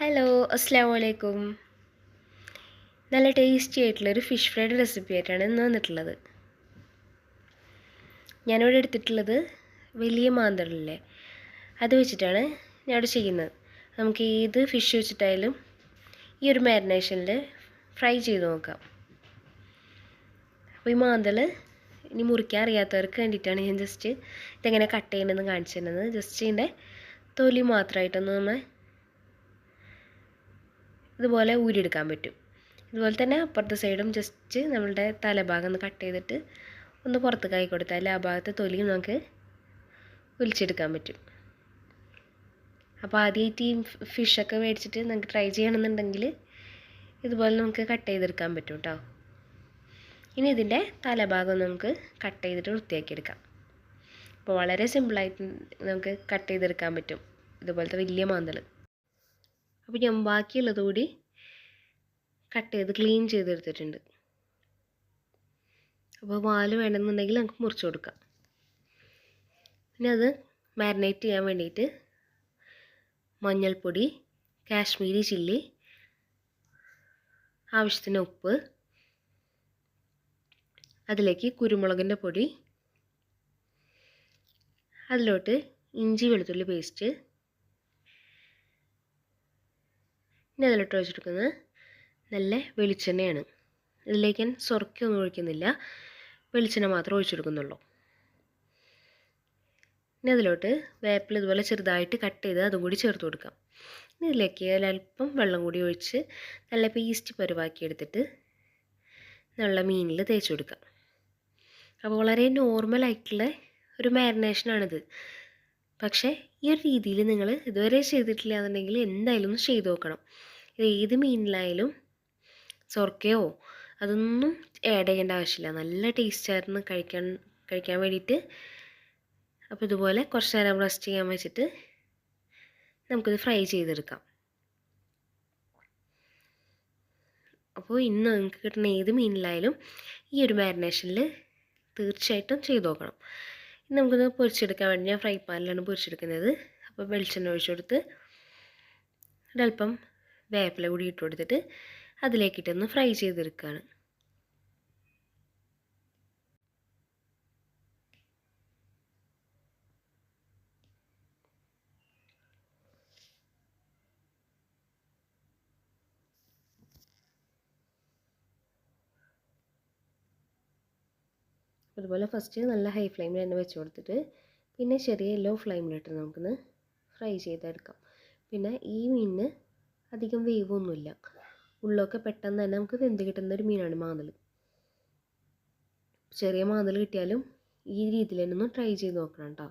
Hello അസ്സാം വലൈക്കും നല്ല ടേസ്റ്റി ആയിട്ടുള്ളൊരു ഫിഷ് ഫ്രൈഡ് റെസിപ്പി ആയിട്ടാണ് ഇന്ന് വന്നിട്ടുള്ളത്. ഞാനിവിടെ എടുത്തിട്ടുള്ളത് വലിയ മാന്തളല്ലേ? അത് വെച്ചിട്ടാണ് ഞാനിവിടെ ചെയ്യുന്നത്. നമുക്ക് ഏത് ഫിഷ് വെച്ചിട്ടായാലും ഈ ഒരു മാരിനേഷനിൽ ഫ്രൈ ചെയ്ത് നോക്കാം. അപ്പോൾ ഈ മാന്തൾ ഇനി മുറിക്കാൻ അറിയാത്തവർക്ക് വേണ്ടിയിട്ടാണ് ഞാൻ ജസ്റ്റ് ഇതെങ്ങനെ കട്ട് ചെയ്യണമെന്ന് കാണിച്ചു തരുന്നത്. ജസ്റ്റ് ഇതിന്റെ തൊലി മാത്രമായിട്ടൊന്ന് നമ്മൾ ഇതുപോലെ ഊരിയെടുക്കാൻ പറ്റും. ഇതുപോലെ തന്നെ അപ്പുറത്തെ സൈഡും ജസ്റ്റ് നമ്മളുടെ തലഭാഗം ഒന്ന് കട്ട് ചെയ്തിട്ട് ഒന്ന് പുറത്ത് കൈ കൊടുത്താൽ ആ ഭാഗത്തെ തൊലിയും നമുക്ക് ഒലിച്ചെടുക്കാൻ പറ്റും. അപ്പോൾ ആദ്യമായിട്ട് ഈ ഫിഷൊക്കെ മേടിച്ചിട്ട് നമുക്ക് ട്രൈ ചെയ്യണമെന്നുണ്ടെങ്കിൽ ഇതുപോലെ നമുക്ക് കട്ട് ചെയ്തെടുക്കാൻ പറ്റും കേട്ടോ ഇനി ഇതിന്റെ തലഭാഗം നമുക്ക് കട്ട് ചെയ്തിട്ട് വൃത്തിയാക്കിയെടുക്കാം. അപ്പോൾ വളരെ സിമ്പിളായിട്ട് നമുക്ക് കട്ട് ചെയ്തെടുക്കാൻ പറ്റും. ഇതുപോലത്തെ വലിയ മാന്തൾ അപ്പോൾ ഞാൻ ബാക്കിയുള്ളത് കൂടി കട്ട് ചെയ്ത് ക്ലീൻ ചെയ്തെടുത്തിട്ടുണ്ട്. അപ്പോൾ വാൽ വേണമെന്നുണ്ടെങ്കിൽ നമുക്ക് മുറിച്ച് കൊടുക്കാം. പിന്നെ അത് മാരിനേറ്റ് ചെയ്യാൻ വേണ്ടിയിട്ട് മഞ്ഞൾപ്പൊടി കാശ്മീരി ചില്ലി ആവശ്യത്തിന് ഉപ്പ് അതിലേക്ക് കുരുമുളകിന്റെ പൊടി അതിലോട്ട് ഇഞ്ചി വെളുത്തുള്ളി പേസ്റ്റ് ഇനി അതിലിട്ട് ഒഴിച്ചെടുക്കുന്നത് നല്ല വെളിച്ചെണ്ണയാണ്. ഇതിലേക്ക് ഞാൻ സ്വർക്കൊന്നും ഒഴിക്കുന്നില്ല. വെളിച്ചെണ്ണ മാത്രം ഒഴിച്ചെടുക്കുന്നുള്ളൂ. ഇനി അതിലോട്ട് വേപ്പിൽ ഇതുപോലെ ചെറുതായിട്ട് കട്ട് ചെയ്ത് അതും കൂടി ചേർത്ത് കൊടുക്കാം. ഇനി ഇതിലേക്ക് അല്പം വെള്ളം കൂടി ഒഴിച്ച് നല്ല പേസ്റ്റ് പരുവാക്കി എടുത്തിട്ട് നല്ല മീനിൽ തേച്ച് കൊടുക്കാം. അപ്പോൾ വളരെ നോർമലായിട്ടുള്ള ഒരു മാരിനേഷനാണിത് പക്ഷേ ഈ ഒരു രീതിയിൽ നിങ്ങൾ ഇതുവരെ ചെയ്തിട്ടില്ല എന്നുണ്ടെങ്കിൽ എന്തായാലും ഒന്ന് ചെയ്ത് നോക്കണം. ഇത് ഏത് മീനിലായാലും സൊർക്കയോ അതൊന്നും ആഡ് ചെയ്യേണ്ട ആവശ്യമില്ല. നല്ല ടേസ്റ്റായിരുന്നു കഴിക്കാൻ കഴിക്കാൻ വേണ്ടിയിട്ട്. അപ്പോൾ ഇതുപോലെ കുറച്ച് നേരം റെസ്റ്റ് ചെയ്യാൻ വെച്ചിട്ട് നമുക്കിത് ഫ്രൈ ചെയ്തെടുക്കാം. അപ്പോൾ ഇന്ന് നിങ്ങൾക്ക് കിട്ടുന്ന ഏത് മീനിലായാലും ഈ ഒരു മാരിനേഷനിൽ തീർച്ചയായിട്ടും ചെയ്തു നോക്കണം. നമുക്കിത് പൊരിച്ചെടുക്കാൻ വേണ്ടി ഞാൻ ഫ്രൈ പാനിലാണ് പൊരിച്ചെടുക്കുന്നത്. അപ്പോൾ വെളിച്ചെണ്ണ ഒഴിച്ചു കൊടുത്ത് ഒരല്പം വേപ്പില കൂടി ഇട്ട് കൊടുത്തിട്ട് അതിലേക്കിട്ടൊന്ന് ഫ്രൈ ചെയ്തെടുക്കുകയാണ് അതുപോലെ ഫസ്റ്റ് നല്ല ഹൈ ഫ്ലെയിമിൽ തന്നെ വെച്ച് കൊടുത്തിട്ട് പിന്നെ ചെറിയ ലോ ഫ്ലെയിമിലിട്ട് നമുക്കൊന്ന് ഫ്രൈ ചെയ്തെടുക്കാം. പിന്നെ ഈ മീനിന് അധികം വേവൊന്നുമില്ല. ഉള്ളൊക്കെ പെട്ടെന്ന് തന്നെ നമുക്ക് വെന്ത് കിട്ടുന്ന ഒരു മീനാണ് മാന്തൽ. ചെറിയ മാന്തൽ കിട്ടിയാലും ഈ രീതിയിൽ തന്നെ ഒന്ന് ട്രൈ ചെയ്ത് നോക്കണം കേട്ടോ.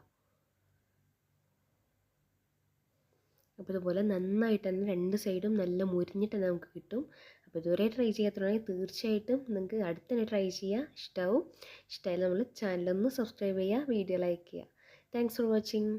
അപ്പോൾ ഇതുപോലെ നന്നായിട്ട് തന്നെ രണ്ട് സൈഡും നല്ല മുരിഞ്ഞിട്ട് തന്നെ നമുക്ക് കിട്ടും. അപ്പോൾ ഇതുവരെ ട്രൈ ചെയ്യാത്തതാണെങ്കിൽ തീർച്ചയായിട്ടും നിങ്ങൾക്ക് അടുത്ത തന്നെ ട്രൈ ചെയ്യുക ഇഷ്ടമാവും ഇഷ്ടമായാലും നമ്മൾ ചാനലൊന്ന് സബ്സ്ക്രൈബ് ചെയ്യുക വീഡിയോ ലൈക്ക് ചെയ്യുക. Thanks for watching